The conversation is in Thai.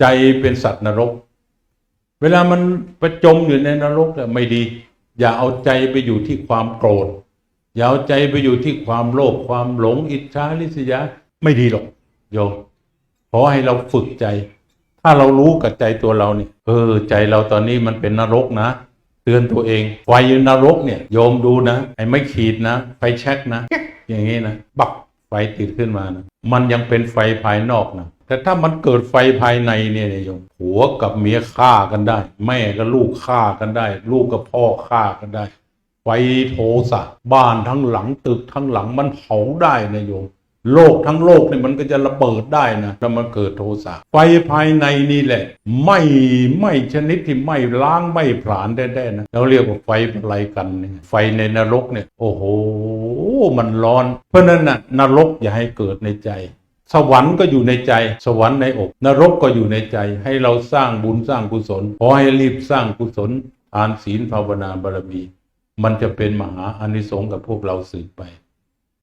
ใจเป็นสัตว์นรก เวลามันประจมอยู่ในนรกเนี่ยไม่ดี อย่าเอาใจไปอยู่ที่ความโกรธ อย่าเอาใจไปอยู่ที่ความโลภความหลงอิจฉาริษยาไม่ดีหรอกโยมขอให้เราฝึกใจ ถ้าเรารู้กับใจตัวเราเนี่ย เออ ใจเราตอนนี้มันเป็นนรกนะเตือนตัวเองไฟนรกเนี่ยโยมดูนะไอ้ไม่ขีดนะไฟแช็กนะ อย่างนี้นะบักไฟติดขึ้นมานะมันยังเป็นไฟภายนอกนะ แต่ถ้ามันเกิดไฟภายในเนี่ยโยมผัวกับเมียฆ่ากันได้ แม่กับลูกฆ่ากันได้ ลูกกับพ่อฆ่ากันได้ ไฟโทสะบ้านทั้งหลังตึกทั้งหลังมันเผาได้นะโยมโลกทั้งโลกเนี่ยมันก็จะระเบิดได้นะถ้ามันเกิดโทสะไฟภายในนี่แหละ ไม่ไม่ชนิดที่ไม่ล้างไม่ผลาญแน่ๆนะเราเรียกว่าไฟอะไรกันเนี่ยไฟในนรกเนี่ย โอ้โห มันร้อน เพราะนั้นน่ะนรกอย่าให้เกิดในใจ สวรรค์ก็อยู่ในใจ สวรรค์ในอก นรกก็อยู่ในใจ ให้เราสร้างบุญสร้างกุศลขอให้รีบสร้างกุศลทานศีลภาวนาบารมี มันจะเป็นมหาอานิสงส์กับพวกเราสืบไป